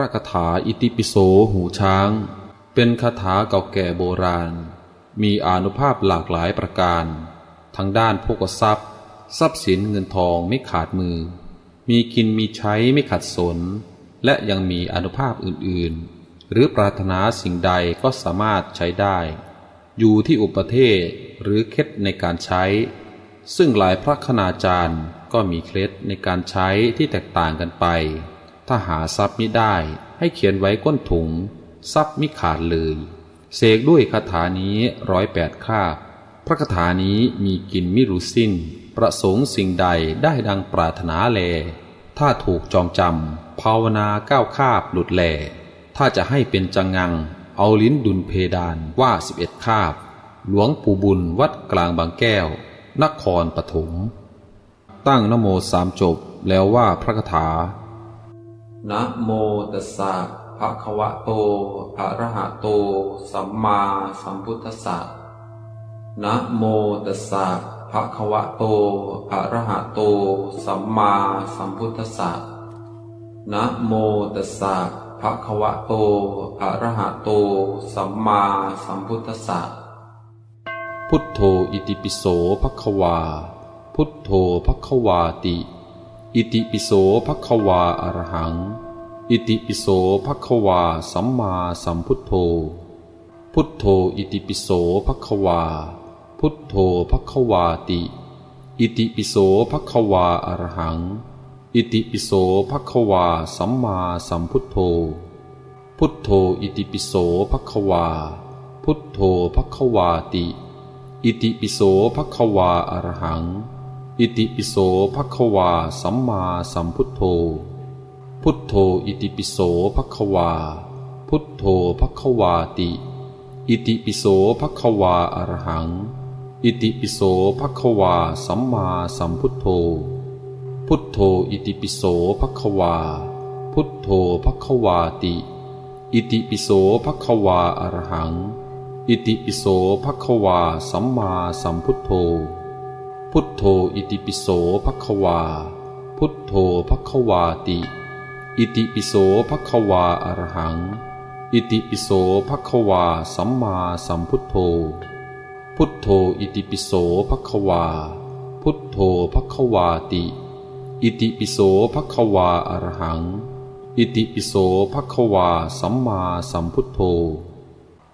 ระคาถาอิติปิโสหูช้าง เป็นคาถาเก่าแก่โบราณ มีอานุภาพหลากหลายประการ ทั้งด้านโภกทรัพย์ ทรัพย์สินเงินทองไม่ขาดมือ มีกินมีใช้ไม่ขัดสน และยังมีอนุภาพอื่นๆ หรือปรารถนาสิ่งใดก็สามารถใช้ได้ อยู่ที่อุปเทศหรือเคล็ดในการใช้ ซึ่งหลายพระคณาจารย์ก็มีเคล็ดในการใช้ที่แตกต่างกันไป ถ้าหาทรัพย์มิได้ให้เขียนไว้ก้นถุง ทรัพย์มิขาดเลย เสกด้วยคาถานี้ร้อยแปดคาบ พระคาถานี้มีกินมิรู้สิ้น ประสงค์สิ่งใดได้ดังปรารถนาแล ถ้าถูกจองจำภาวนาก้าวคาบหลุดแล ถ้าจะให้เป็นจังงัง เอาลิ้นดุลเพดานว่าสิบเอ็ดคาบ หลวงปู่บุญวัดกลางบางแก้ว นครปฐมตั้งนโมสามจบแล้วว่าพระคาถา นะโมตัสสะภะคะวะโตอะระหะโต สัมมาสัมพุทธัสสะนะโมตัสสะภะคะวะโตอะระหะโต สัมมาสัมพุทธัสสะนะโมตัสสะภะคะวะโตอะระหะโต สัมมาสัมพุทธัสสะพุทโธอิติปิโสภควา พุทโธภควาติอิติปิโสภควาอรหังอิติปิโสภควาสัมมาสัมพุทโธพุทโธอิติปิโสภควาพุทโธภควาติอิติปิโสภควาอรหังอิติปิโสภควาสัมมาสัมพุทโธพุทโธอิติปิโสภควาพุทโธภควาติ อิติปิโสภควาอรหัง อิติปิโสภควาสัมมาสัมพุทโธ พุทโธอิติปิโสภควา พุทโธภควาติ อิติปิโสภควาอรหัง อิติปิโสภควาสัมมาสัมพุทโธ พุทโธอิติปิโสภควา พุทโธภควาติ อิติปิโสภควาอรหัง อิติปิโสภควาสัมมาสัมพุทโธ พุทโธอิติปิโสภควา พุทโธภควาติ อิติปิโสภควาอรหัง อิติปิโสภควาสัมมาสัมพุทโธ พุทโธอิติปิโสภควา พุทโธภควาติ อิติปิโสภควาอรหัง อิติปิโสภควาสัมมาสัมพุทโธ พุทโธอิติปิโสภควา พุทโธภควาติ อิติปิโสภควาอรหัง อิติปิโสภควาสัมมาสัมพุทโธ พุทโธอิติปิโสภควา พุทโธภควาติ อิติปิโสภควาอรหัง อิติปิโสภควาสัมมาสัมพุทโธ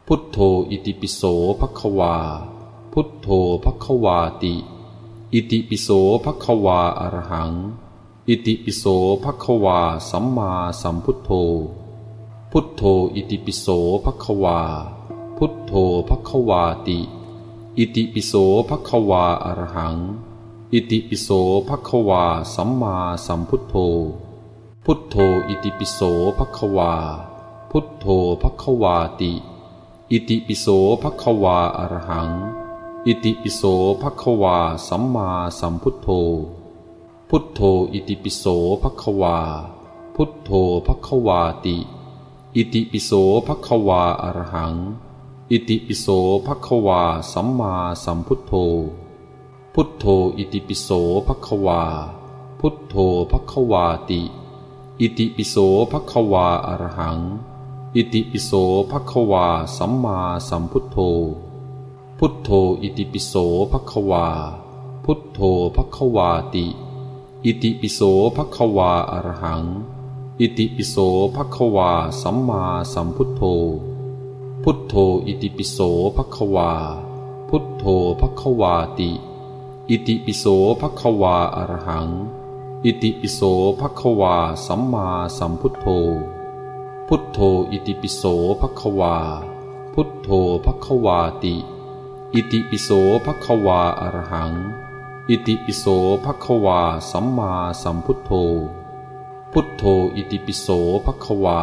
พุทโธอิติปิโสภควา พุทโธภควาติ อิติปิโสภควาอรหัง อิติปิโสภควาสัมมาสัมพุทโธ พุทโธอิติปิโสภควา พุทโธภควาติ อิติปิโสภควาอรหัง อิติปิโสภควาสัมมาสัมพุทโธ พุทโธอิติปิโสภควา พุทโธภควาติ อิติปิโสภควาอรหัง อิติปิโสภควาสัมมาสัมพุทโธ พุทโธอิติปิโสภควา พุทโธภควาติ อิติปิโสภควาอรหัง อิติปิโสภควาสัมมาสัมพุทโธ พุทโธอิติปิโสภควา พุทโธภควาติ อิติปิโสภควาอรหัง อิติปิโสภควาสัมมาสัมพุทโธ พุทโธอิติปิโสภควา พุทโธภควาติ อิติปิโสภควาอรหัง อิติปิโสภควาสัมมาสัมพุทโธ พุทโธอิติปิโสภควา พุทโธภควาติ อิติปิโสภควาอรหัง อิติปิโสภควาสัมมาสัมพุทโธ พุทโธอิติปิโสภควา พุทโธภควาติ อิติปิโสภควาอรหัง อิติปิโสภควาสัมมาสัมพุทโธ พุทโธอิติปิโสภควา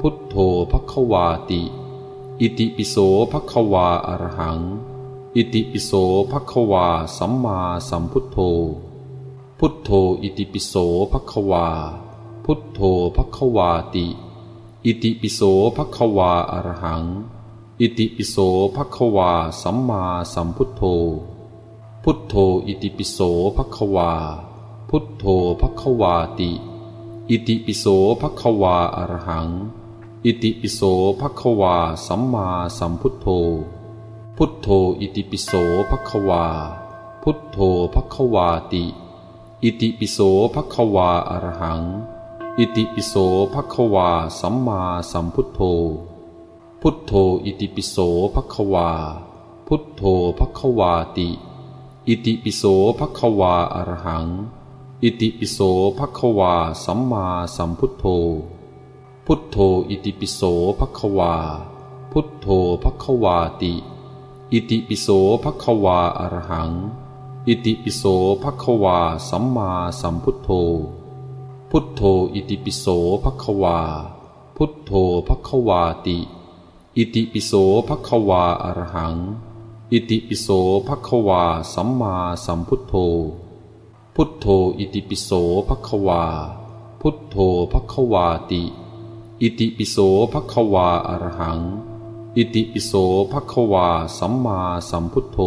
พุทโธภควาติ อิติปิโสภควาอรหัง อิติปิโสภควาสัมมาสัมพุทโธ พุทโธอิติปิโสภควา พุทโธภควาติ อิติปิโสภควาอรหัง อิติปิโสภควา สัมมาสัมพุทโธ พุทโธอิติปิโสภควา พุทโธภควาติ อิติปิโสภควาอรหัง อิติปิโสภควา สัมมาสัมพุทโธ พุทโธอิติปิโสภควา พุทโธภควาติ อิติปิโสภควาอรหัง อิติปิโสภควา สัมมาสัมพุทโธ พุทโธอิติปิโสภควา พุทโธภควาติ อิติปิโสภควาอรหัง อิติปิโสภควาสัมมาสัมพุทโธ พุทโธอิติปิโสภควา พุทโธภควาติ อิติปิโสภควาอรหัง อิติปิโสภควาสัมมาสัมพุทโธ พุทโธอิติปิโสภควา พุทโธภควาติ อิติปิโสภควาอรหัง อิติปิโสภควาสัมมาสัมพุทโธ พุทโธอิติปิโสภควา พุทโธภควาติ อิติปิโสภควาอรหัง อิติปิโสภควาสัมมาสัมพุทโธ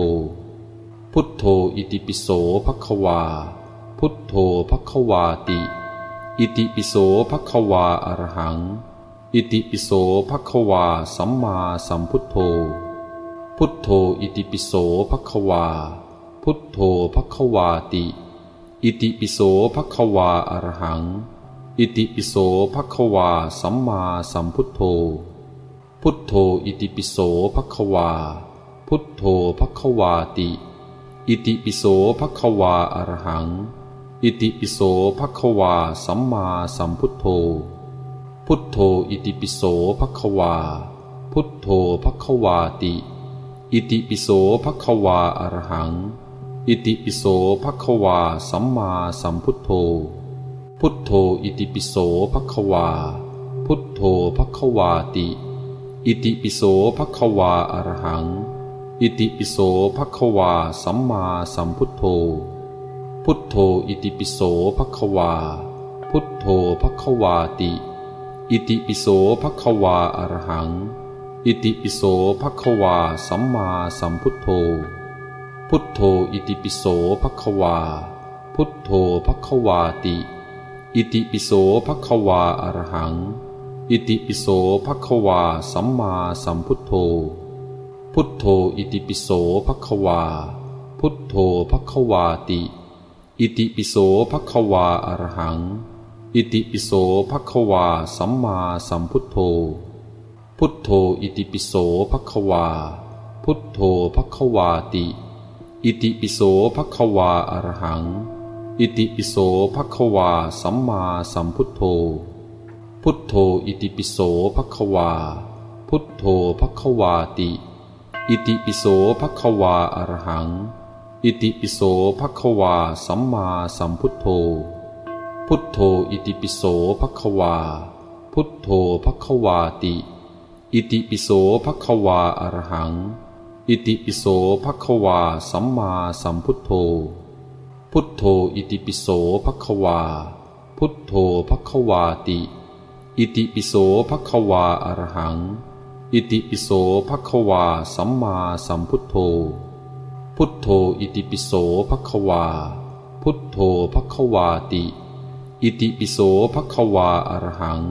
พุทโธอิติปิโสภควา พุทโธภควาติ อิติปิโสภควาอรหัง อิติปิโสภควา สัมมาสัมพุทโธ พุทโธอิติปิโสภควา พุทโธภควาติ อิติปิโสภควาอรหัง อิติปิโสภควา สัมมาสัมพุทโธ พุทโธอิติปิโสภควา พุทโธภควาติ อิติปิโสภควาอรหัง อิติปิโสภควา สัมมาสัมพุทโธ พุทโธอิติปิโสภควา พุทโธภควาติ อิติปิโสภควาอรหัง อิติปิโสภควาสัมมาสัมพุทโธ พุทโธอิติปิโสภควา พุทโธภควาติ อิติปิโสภควาอรหัง อิติปิโสภควาสัมมาสัมพุทโธ พุทโธอิติปิโสภควา พุทโธภควาติ อิติปิโสภควาอรหัง อิติปิโสภควาสัมมาสัมพุทโธ พุทโธอิติปิโสภควา พุทโธภควาติ อิติปิโสภควาอรหัง อิติปิโสภควาสัมมาสัมพุทโธ พุทโธอิติปิโสภควา พุทโธภควาติ อิติปิโสภควาอรหัง อิติปิโสภควาสัมมาสัมพุทโธ พุทโธอิติปิโสภควา พุทโธภควาติ อิติปิโสภควาอรหัง อิติปิโสภควาสัมมาสัมพุทโธ พุทโธอิติปิโสภควา พุทโธภควาติ อิติปิโสภควาอรหัง อิติปิโสภควาสัมมาสัมพุทโธ พุทโธอิติปิโสภควา พุทโธภควาติ อิติปิโสภควาอรหัง อิติปิโสภควาสัมมาสัมพุทโธ พุทโธอิติปิโสภควา พุทโธภควาติ อิติปิโสภควาอรหัง อิติปิโสภควาสัมมาสัมพุทโธ พุทโธอิติปิโสภควา พุทโธภควาติ อิติปิโสภควาอรหัง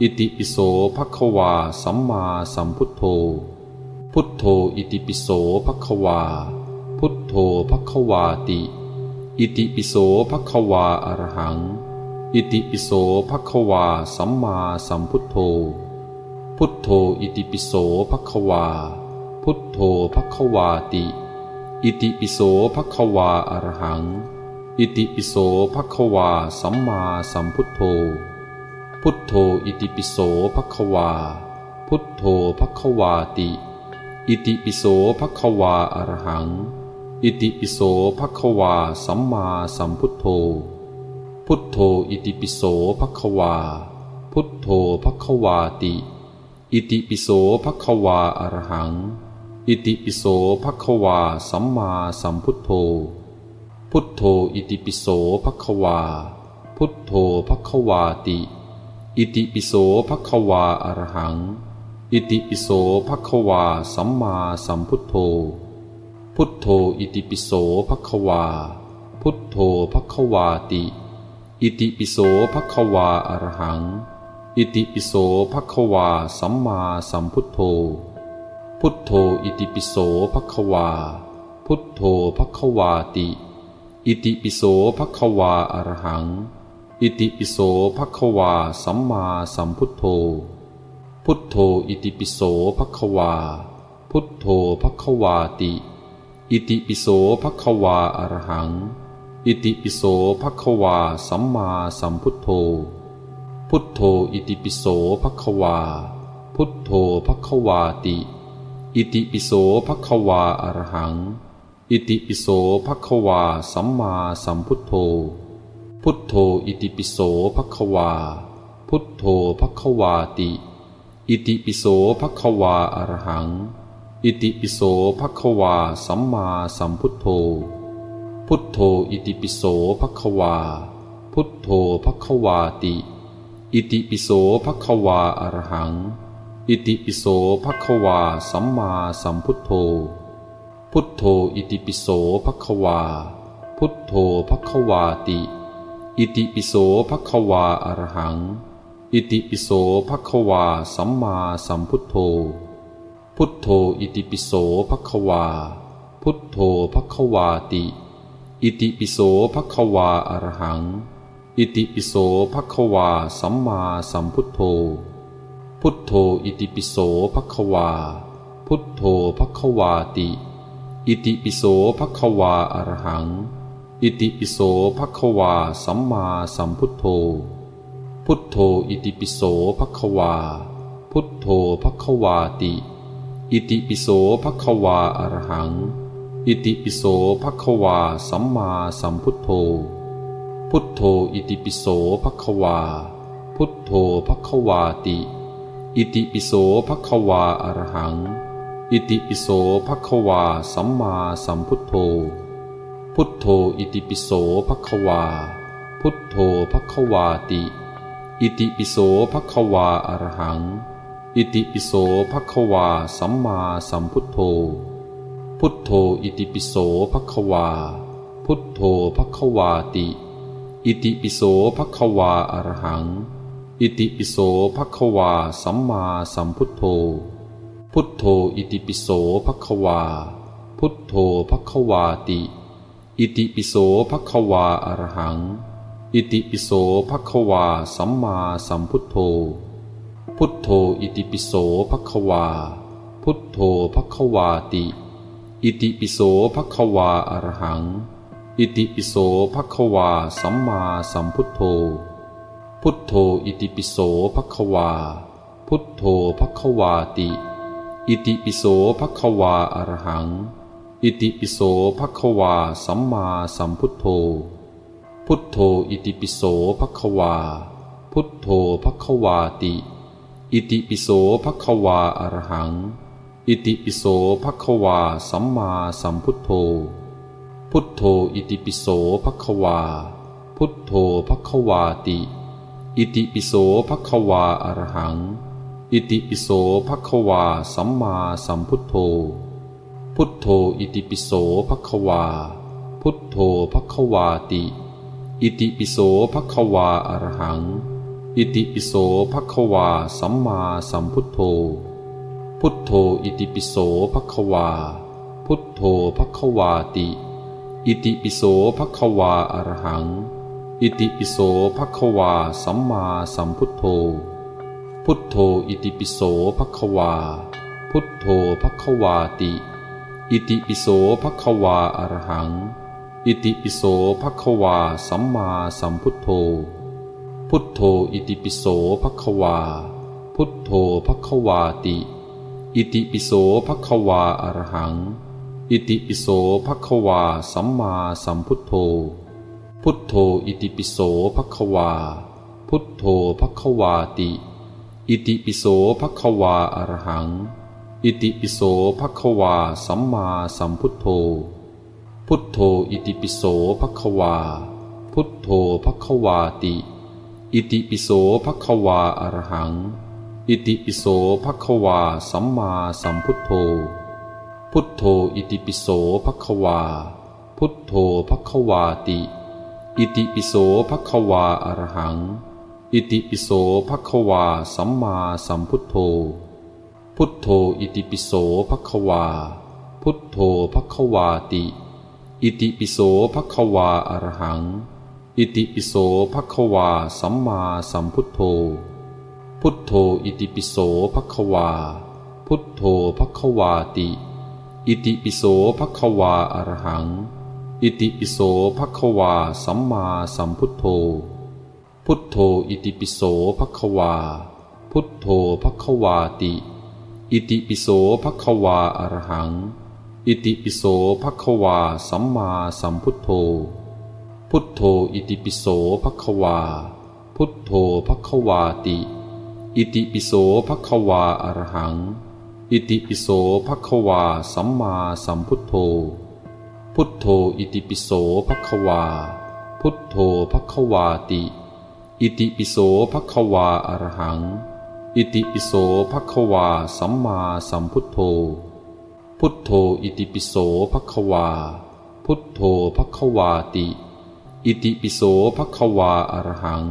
อิติปิโสภควาสัมมาสัมพุทโธ พุทโธอิติปิโสภควา พุทโธภควาติ อิติปิโสภควาอรหัง อิติปิโสภควาสัมมาสัมพุทโธ พุทโธอิติปิโสภควา พุทโธภควาติ อิติปิโสภควาอรหัง อิติปิโสภควาสัมมาสัมพุทโธ พุทโธอิติปิโสภควา พุทโธภควาติ อิติปิโสภควาอรหัง อิติปิโสภควาสัมมาสัมพุทโธ พุทโธอิติปิโสภควา พุทโธภควาติ อิติปิโสภควาอรหัง อิติปิโสภควาสัมมาสัมพุทโธ พุทโธอิติปิโสภควา พุทโธภควาติ อิติปิโสภควาอรหัง อิติปิโสภควาสัมมาสัมพุทโธ พุทโธอิติปิโสภควา พุทโธภควาติ อิติปิโสภควาอรหัง อิติปิโสภควาสัมมาสัมพุทโธ พุทโธอิติปิโสภควา พุทโธภควาติ อิติปิโสภควาอรหัง อิติปิโสภควาสัมมาสัมพุทโธ พุทโธอิติปิโสภควา พุทโธภควาติ อิติปิโสภควาอรหัง อิติปิโสภควาสัมมาสัมพุทโธ พุทโธอิติปิโสภควา พุทโธภควาติ อิติปิโสภควาอรหัง อิติปิโสภควา สัมมาสัมพุทโธ พุทโธอิติปิโสภควา พุทโธภควาติ อิติปิโสภควาอรหัง อิติปิโสภควา สัมมาสัมพุทโธ พุทโธอิติปิโสภควา พุทโธภควาติ อิติปิโสภควาอรหัง อิติปิโสภควา สัมมาสัมพุทโธ พุทโธอิติปิโสภควา พุทโธภควาติ อิติปิโสภควาอรหัง อิติปิโสภควาสัมมาสัมพุทโธ พุทโธอิติปิโสภควา พุทโธภควาติ อิติปิโสภควาอรหัง อิติปิโสภควาสัมมาสัมพุทโธ พุทโธอิติปิโสภควา พุทโธภควาติ อิติปิโสภควาอรหัง อิติปิโสภควาสัมมาสัมพุทโธ พุทโธอิติปิโสภควา พุทโธภควาติ อิติปิโสภควาอรหัง อิติปิโสภควาสัมมาสัมพุทโธ พุทโธอิติปิโสภควา พุทโธภควาติ อิติปิโสภควาอรหัง อิติปิโสภควาสัมมาสัมพุทโธ พุทโธอิติปิโสภควา พุทโธภควาติ อิติปิโสภควาอรหัง อิติปิโสภควาสัมมาสัมพุทโธ พุทโธอิติปิโสภควา พุทโธภควาติ อิติปิโสภควาอรหัง อิติปิโสภควาสัมมาสัมพุทโธ พุทโธอิติปิโสภควา พุทโธภควาติ อิติปิโสภควาอรหัง อิติปิโสภควาสัมมาสัมพุทโธ พุทโธอิติปิโสภควา พุทโธภควาติ อิติปิโสภควาอรหัง อิติปิโสภควาสัมมาสัมพุทโธ พุทโธอิติปิโสภควา พุทโธภควาติ อิติปิโสภควาอรหัง อิติปิโสภควาสัมมาสัมพุทโธ พุทโธอิติปิโสภควา พุทโธภควาติ อิติปิโสภควาอรหัง อิติปิโสภควาสัมมาสัมพุทโธ พุทโธอิติปิโสภควา พุทโธภควาติ อิติปิโสภควาอรหัง อิติปิโสภควาสัมมาสัมพุทโธ พุทโธอิติปิโสภควา พุทโธภควาติ อิติปิโสภควาอรหัง อิติปิโสภควาสัมมาสัมพุทโธ พุทโธอิติปิโสภควา พุทโธภควาติ อิติปิโสภควาอรหัง อิติปิโสภควาสัมมาสัมพุทโธ พุทโธอิติปิโสภควา พุทโธภควาติ อิติปิโสภควาอรหัง อิติปิโสภควาสัมมาสัมพุทโธ พุทโธอิติปิโสภควา พุทโธภควาติ อิติปิโสภควาอรหัง อิติปิโสภควาสัมมาสัมพุทโธ พุทโธอิติปิโสภควา พุทโธภควาติ อิติปิโสภะคะวาอรหัง อิติปิโสภะคะวาสัมมาสัมพุทโธ พุทโธอิติปิโสภะคะวา พุทโธภะคะวาติ อิติปิโสภะคะวาอรหัง อิติปิโสภะคะวาสัมมาสัมพุทโธ พุทโธอิติปิโสภะคะวา พุทโธภะคะวาติ อิติปิโสภะคะวาอรหัง อิติปิโสภะควาสัมมาสัมพุทโธ พุทโธอิติปิโสภะควา พุทโธภะควาติ อิติปิโสภะควาอรหัง อิติปิโสภะควาสัมมาสัมพุทโธ พุทโธอิติปิโสภะควา พุทโธภะควาติ อิติปิโสภะควาอรหัง อิติปิโสภะควาสัมมาสัมพุทโธ พุทโธอิติปิโสภะคะวา พุทโธภะคะวาติ อิติปิโสภะคะวาอรหัง อิติปิโสภะคะวาสัมมาสัมพุทโธ พุทโธอิติปิโสภะคะวา พุทโธภะคะวาติ อิติปิโสภะคะวาอรหัง อิติปิโสภะคะวาสัมมาสัมพุทโธ พุทโธอิติปิโสภะคะวา พุทโธภะคะวาติ อิติปิโสภะคะวาอรหัง อิติปิโสภะคะวาสัมมาสัมพุทโธ พุทโธอิติปิโสภะคะวา พุทโธภะคะวาติ อิติปิโสภะคะวาอรหัง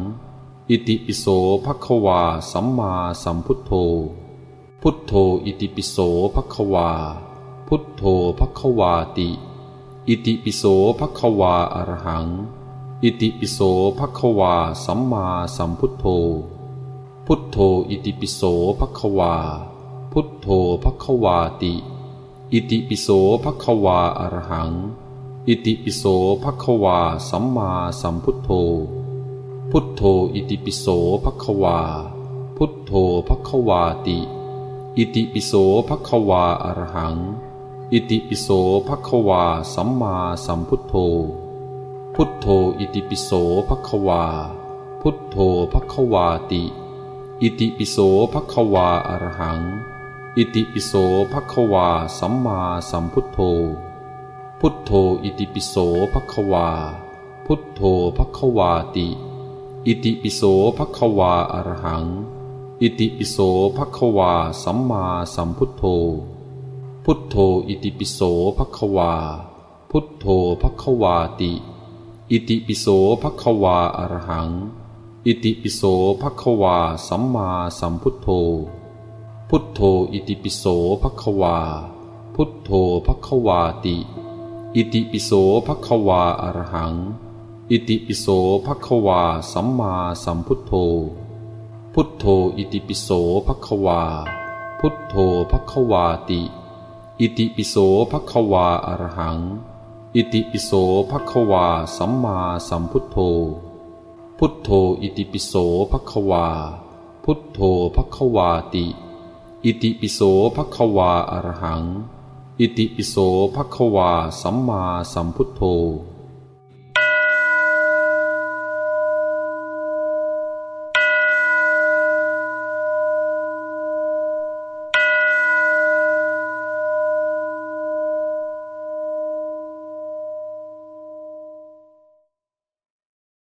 อิติปิโสภะคะวาสัมมาสัมพุทโธ พุทโธอิติปิโสภะคะวา พุทโธภะคะวาติ อิติปิโสภะคะวาอรหัง อิติปิโสภะคะวาสัมมาสัมพุทโธ พุทโธอิติปิโสภะคะวา พุทโธภะคะวาติ อิติปิโสภะคะวาอรหัง อิติปิโสภะคะวาสัมมาสัมพุทโธ พุทโธอิติปิโสภะคะวา พุทโธภะคะวาติ อิติปิโสภะคะวาอรหัง อิติปิโสภะคะวาสัมมาสัมพุทโธ พุทโธอิติปิโสภะคะวา พุทโธภะคะวาติ อิติปิโสภะคะวาอรหัง อิติปิโสภะคะวาสัมมาสัมพุทโธ พุทโธอิติปิโสภะคะวา พุทโธภะคะวาติ อิติปิโสภะคะวาอรหัง อิติปิโสภะคะวาสัมมาสัมพุทโธ พุทโธอิติปิโสภะคะวา พุทโธภะคะวาติ อิติปิโสภะคะวาสัมมาสัมพุทโธ พุทโธอิติปิโสภะอรหัง อิติปิโสภะคะวาสัมมาสัมพุทโธ พุทโธอิติปิโสภะคะวา พุทโธภะคะวาติ อิติปิโสภะคะวาอรหังอิติปิโสภะคะวาสัมมาสัมพุทโธพุทโธอิติปิโสภะคะวาพุทโธภะคะวาติอิติปิโสภะคะวาอรหัง อิติปิโสภะคะวาสัมมาสัมพุทโธ พุทโธอิติปิโสภะคะวา พุทโธภะคะวาติ อิติปิโสภะควาสัมมาสัมพุทโธพุทโธอิติอิติปิโสภะคะวาอรหังอิติปิโสภะคะวาสัมมาสัมพุทโธ